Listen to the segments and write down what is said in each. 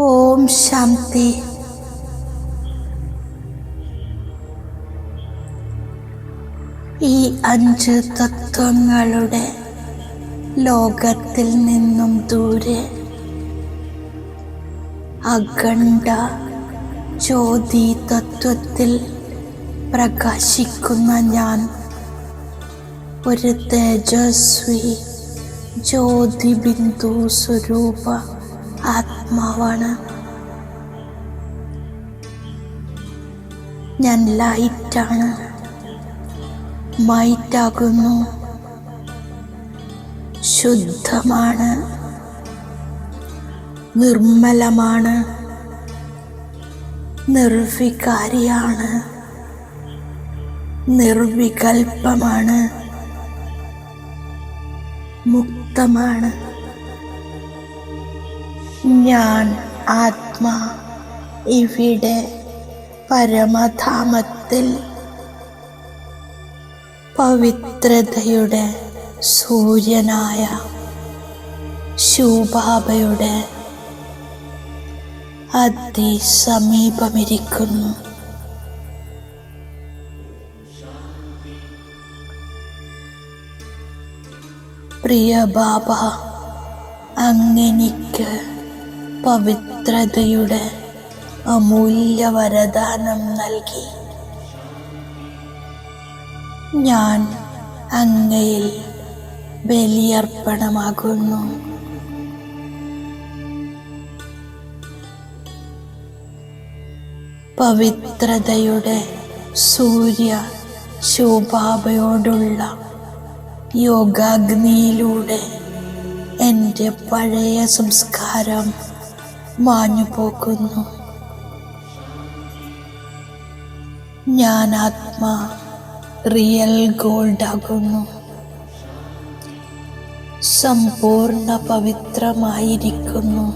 ഓം ശാന്തി. ഈ അഞ്ച് തത്വങ്ങളുടെ ലോകത്തിൽ നിന്നും ദൂരെ അഖണ്ഡ ജ്യോതി തത്വത്തിൽ പ്രകാശിക്കുന്ന ഞാൻ ഒരു തേജസ്വി ജ്യോതി ബിന്ദു സ്വരൂപ ആത്മാവാണ്. ഞാൻ ലൈറ്റാണ്. മൈറ്റാകുന്നു. ശുദ്ധമാണ്. നിർമ്മലമാണ്. നിർവികാരിയാണ്. നിർവികൽപ്പമാണ്. മുക്തമാണ്. ഞാൻ ആത്മാ ഇവിടെ പരമധാമത്തിൽ പവിത്രതയുടെ സൂര്യനായ ശൂബാബയുടെ അതിസമീപമിരിക്കുന്നു. പ്രിയ ബാബ അങ്ങെനിക്ക് പവിത്രതയുടെ അമൂല്യ വരദാനം നൽകി. ഞാൻ അങ്ങയിൽ ബലിയർപ്പണമാകുന്നു. പവിത്രതയുടെ സൂര്യ ശോഭാബയോടുള്ള യോഗാഗ്നിയിലൂടെ എന്റെ പഴയ സംസ്കാരം മാഞ്ഞു പോകുന്നു. ഞാൻ ആത്മാ റിയൽ ഗോൾഡ് ആകുന്നു സമ്പൂർണ പവിത്രമായിരിക്കുന്നു.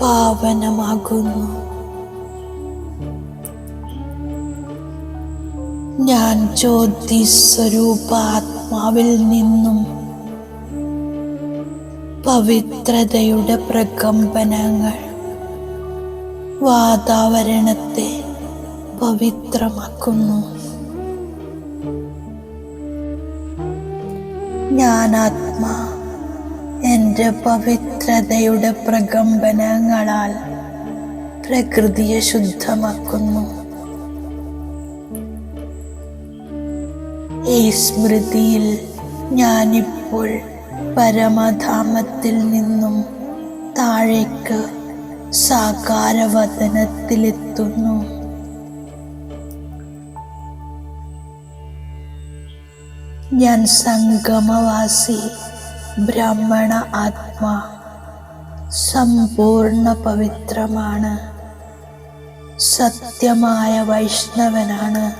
പാവനമാകുന്നു. ഞാൻ ജ്യോതി സ്വരൂപ ആത്മാവിൽ നിന്നും പവിത്രതയുടെ പ്രകമ്പനങ്ങൾ വാതാവരണത്തെ പവിത്രമാക്കുന്നു. ഞാനാത്മാ എന്റെ പവിത്രതയുടെ പ്രകമ്പനങ്ങളാൽ പ്രകൃതിയെ ശുദ്ധമാക്കുന്നു. ഈ സ്മൃതിയിൽ ഞാനിപ്പോൾ പരമധാമത്തിൽ നിന്നും താഴേക്ക് സാകാരവതനത്തിലെത്തുന്നു ഞാൻ സംഗമവാസി ബ്രാഹ്മണ ആത്മാ സമ്പൂർണ പവിത്രമാണ്. സത്യമായ വൈഷ്ണവനാണ്.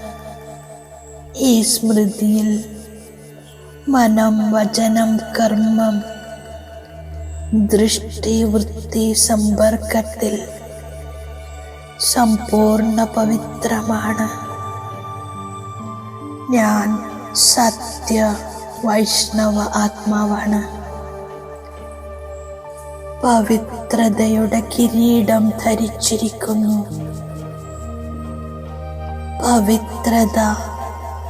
ഈ സ്മൃതിയിൽ മനം വചനം കർമ്മം ദൃഷ്ടി വൃത്തി സമ്പർക്കത്തിൽ സമ്പൂർണ പവിത്രമാണ്. ഞാൻ സത്യ വൈഷ്ണവ ആത്മാവാണ്. പവിത്രതയുടെ കിരീടം ധരിച്ചിരിക്കുന്നു. പവിത്രത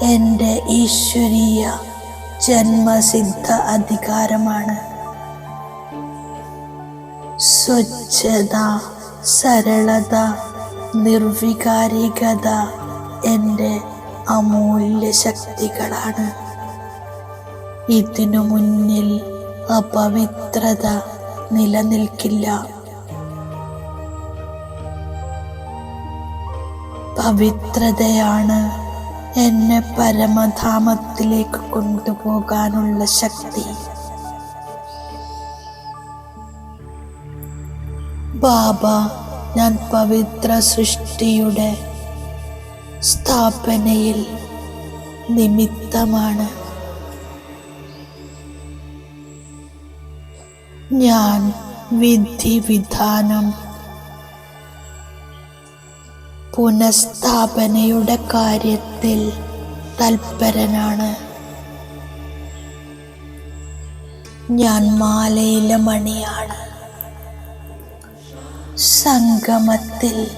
എന്റെ ഈശ്വരീയ ജന്മസിദ്ധ അധികാരമാണ്. സ്വച്ഛത സരളത നിർവികാരികത എന്റെ അമൂല്യ ശക്തികളാണ്. ഇതിനു മുന്നിൽ അപവിത്രത നിലനിൽക്കില്ല. പവിത്രതയാണ് എന്നെ പരമധാമത്തിലേക്ക് കൊണ്ടുപോകാനുള്ള ശക്തി. ബാബ ഞാൻ പവിത്ര സൃഷ്ടിയുടെ സ്ഥാപനയിൽ നിമിത്തമാണ്. ഞാൻ വിധി വിധാനം പുനഃസ്ഥാപനയുടെ കാര്യത്തിൽ തൽപരനാണ്. ഞാൻ മാലയിലെ മണിയാണ്. സംഗമത്തിൽ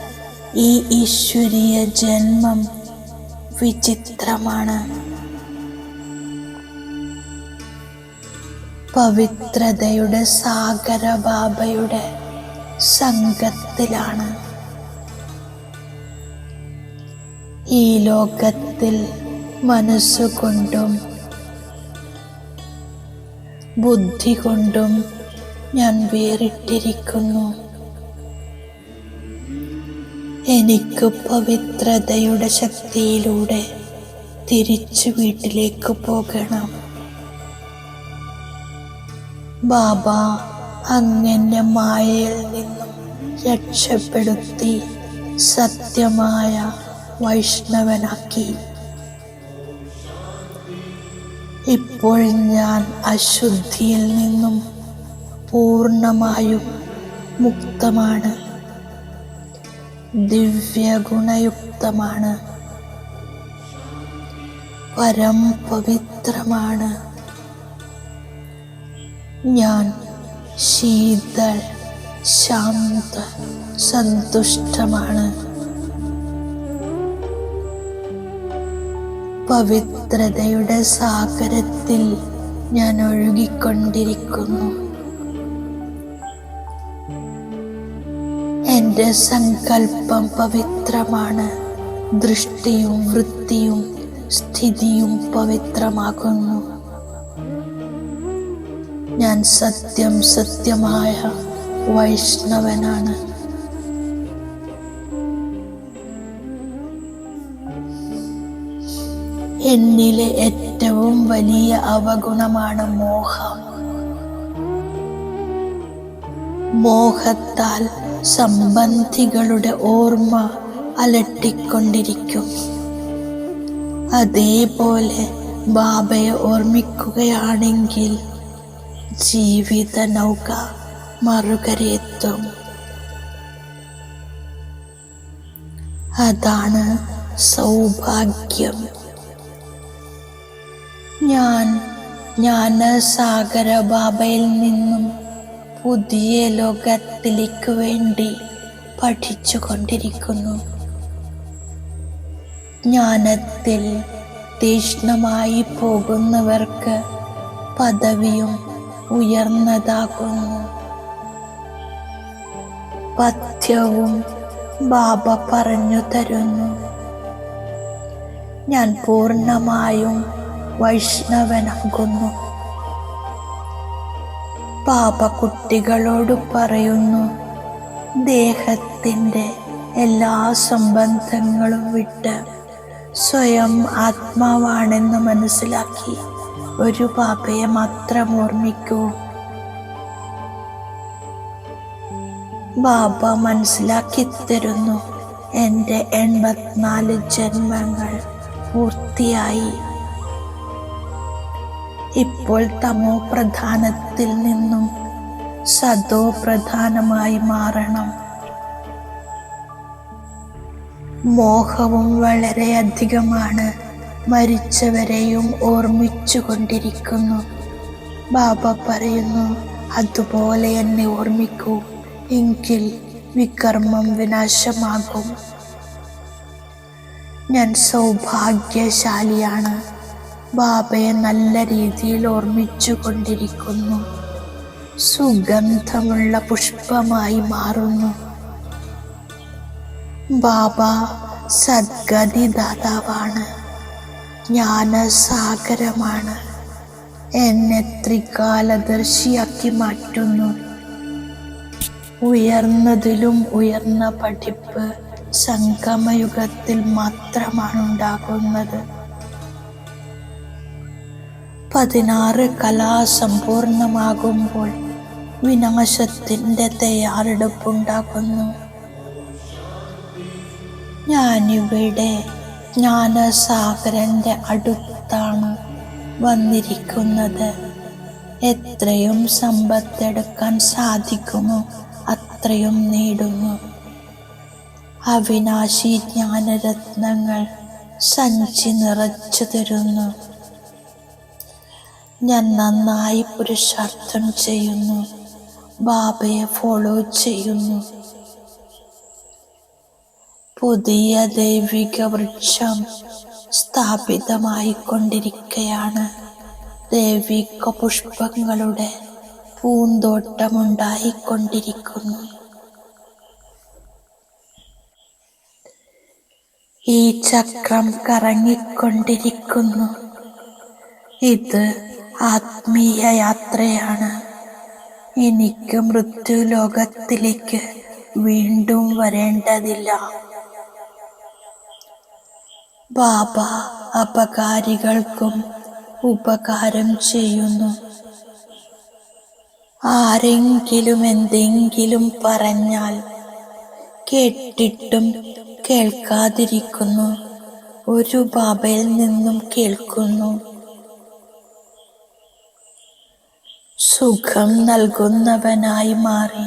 ഈ ഈശ്വരീയ ജന്മം വിചിത്രമാണ്. പവിത്രതയുടെ സാഗരബാബയുടെ സംഘത്തിലാണ്. ഈ ലോകത്തിൽ മനസ്സുകൊണ്ടും ബുദ്ധി കൊണ്ടും ഞാൻ വേറിട്ടിരിക്കുന്നു. എനിക്ക് പവിത്രതയുടെ ശക്തിയിലൂടെ തിരിച്ചു വീട്ടിലേക്ക് പോകണം. ബാബ അങ്ങനെ മായയിൽ നിന്നും രക്ഷപ്പെടുത്തി സത്യമായ വൈഷ്ണവനാക്കി. ഇപ്പോൾ ഞാൻ അശുദ്ധിയിൽ നിന്നും പൂർണമായും മുക്തമാണ്. ദിവ്യഗുണയുക്തമാണ്. പരം പവിത്രമാണ്. ഞാൻ ശീതൾ ശാന്ത സന്തുഷ്ടമാണ്. പവിത്രതയുടെ സാഗരത്തിൽ ഞാൻ ഒഴുകിക്കൊണ്ടിരിക്കുന്നു. എന്റെ സങ്കല്പം പവിത്രമാണ്. ദൃഷ്ടിയും വൃത്തിയും സ്ഥിതിയും പവിത്രമാകുന്നു. ഞാൻ സത്യം സത്യമായ വൈഷ്ണവനാണ്. എന്നിലെ ഏറ്റവും വലിയ അവഗുണമാണ് മോഹം. മോഹത്താൽ സംബന്ധികളുടെ ഓർമ്മ അലട്ടിക്കൊണ്ടിരിക്കും. അതേപോലെ ബാബയെ ഓർമ്മിക്കുകയാണെങ്കിൽ ജീവിത നൗക മറുകരയെത്തും. അതാണ് സൗഭാഗ്യം. ഞാൻ ജ്ഞാനസാഗര ബാബയിൽ നിന്നും പുതിയ ലോകത്തിലേക്ക് വേണ്ടി പഠിച്ചു കൊണ്ടിരിക്കുന്നു ജ്ഞാനത്തിൽ തീഷ്ണമായി പോകുന്നവർക്ക് പദവിയും ഉയർന്നതാകുന്നു. പഥ്യവും ബാബ പറഞ്ഞു തരുന്നു. ഞാൻ പൂർണമായും വൈഷ്ണവനാകുന്നു പാപ കുട്ടികളോട് പറയുന്നു ദേഹത്തിന്റെ എല്ലാ സംബന്ധങ്ങളും വിട്ട് സ്വയം ആത്മാവാണെന്ന് മനസ്സിലാക്കി ഒരു പാപയെ മാത്രം ഓർമ്മിക്കൂ. ബാബ മനസ്സിലാക്കി തരുന്നു എന്റെ എൺപത്തിനാല് ജന്മങ്ങൾ പൂർത്തിയായി. ഇപ്പോൾ തമോ പ്രധാനത്തിൽ നിന്നും സതോ പ്രധാനമായി മാറണം. മോഹവും വളരെയധികമാണ് മരിച്ചവരെയും ഓർമ്മിച്ചു കൊണ്ടിരിക്കുന്നു. ബാബ പറയുന്നു അതുപോലെ എന്നെ ഓർമ്മിക്കൂ. എങ്കിൽ വികർമ്മം വിനാശമാകും. ഞാൻ സൗഭാഗ്യശാലിയാണ്. ബാബയെ നല്ല രീതിയിൽ ഓർമ്മിച്ചു കൊണ്ടിരിക്കുന്നു സുഗന്ധമുള്ള പുഷ്പമായി മാറുന്നു. ബാബ സദ്ഗതി ദാതാവാണ് ജ്ഞാനസാഗരമാണ്. എന്നെ ത്രികാലദർശിയാക്കി മാറ്റുന്നു. ഉയർന്നതിലും ഉയർന്ന പഠിപ്പ് സംഗമയുഗത്തിൽ മാത്രമാണ് ഉണ്ടാകുന്നത് പതിനാറ് കലാ സമ്പൂർണമാകുമ്പോൾ വിനാശത്തിന്റെ തയ്യാറെടുപ്പുണ്ടാകുന്നു. ഞാനിവിടെ ജ്ഞാനസാഗരന്റെ അടുത്താണ് വന്നിരിക്കുന്നത്. എത്രയും സമ്പത്തെടുക്കാൻ സാധിക്കുമോ അത്രയും നേടുന്നു. അവിനാശി ജ്ഞാനരത്നങ്ങൾ സഞ്ചി നിറച്ചു തരുന്നു ഞാൻ നന്നായി പുരുഷാർത്ഥം ചെയ്യുന്നു. ബാബയെ ഫോളോ ചെയ്യുന്നു. പുതിയ ദൈവിക വൃക്ഷം സ്ഥാപിതമായിക്കൊണ്ടിരിക്കുകയാണ് ദൈവിക പുഷ്പങ്ങളുടെ പൂന്തോട്ടമുണ്ടായിക്കൊണ്ടിരിക്കുന്നു. ഈ ചക്രം കറങ്ങിക്കൊണ്ടിരിക്കുന്നു. ഇത് ആത്മീയ യാത്രയാണ് എനിക്ക് മൃത്യു ലോകത്തിലേക്ക് വീണ്ടും വരേണ്ടതില്ല. ബാബ അപകാരികൾക്കും ഉപകാരം ചെയ്യുന്നു. ആരെങ്കിലും എന്തെങ്കിലും പറഞ്ഞാൽ കേട്ടിട്ടും കേൾക്കാതിരിക്കുന്നു. ഒരു ബാബയിൽ നിന്നും കേൾക്കുന്നു. സുഖം നൽകുന്നവനായി മാറി.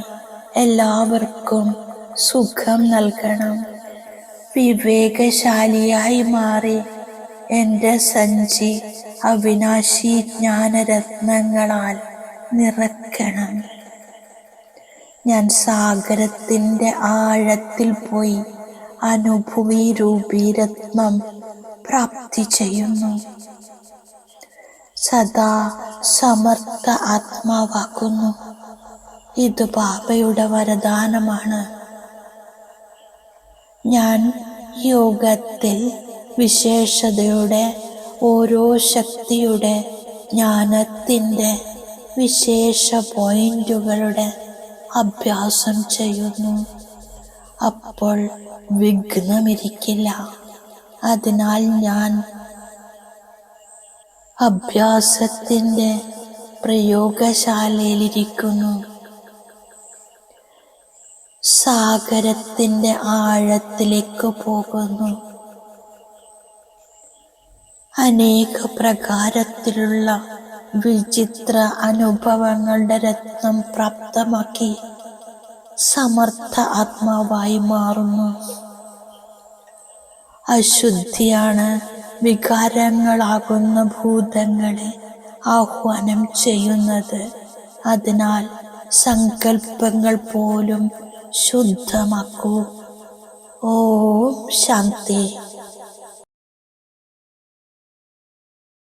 എല്ലാവർക്കും സുഖം നൽകണം. വിവേകശാലിയായി മാറി. എന്റെ സഞ്ചി അവിനാശി ജ്ഞാനരത്നങ്ങളാൽ നിറക്കണം ഞാൻ സാഗരത്തിന്റെ ആഴത്തിൽ പോയി അനുഭവി രൂപീരത്നം പ്രാപ്തി ചെയ്യുന്നു. സദാ സമർത്ഥ ആത്മാവാക്കുന്നു. ഇത് പാപയുടെ വരദാനമാണ്. ഞാൻ യോഗത്തിൽ വിശേഷതയുടെ ഓരോ ശക്തിയുടെ ജ്ഞാനത്തിന്റെ വിശേഷ പോയിന്റുകളുടെ അഭ്യാസം ചെയ്യുന്നു. അപ്പോൾ വിഘ്നമിരിക്കില്ല. അതിനാൽ ഞാൻ അഭ്യാസത്തിന്റെ പ്രയോഗശാലയിലിരിക്കുന്നു. സാഗരത്തിന്റെ ആഴത്തിലേക്ക് പോകുന്നു. അനേക പ്രകാരത്തിലുള്ള വിചിത്ര അനുഭവങ്ങളുടെ രത്നം പ്രാപ്തമാക്കി സമർത്ഥ ആത്മാവായി മാറുന്നു. അശുദ്ധിയാണ് വികാരങ്ങളാകുന്ന ഭൂതങ്ങളെ ആഹ്വാനം ചെയ്യുന്നത്. അതിനാൽ സങ്കൽപ്പങ്ങൾ പോലും ശുദ്ധമാക്കൂ. ഓം ശാന്തി.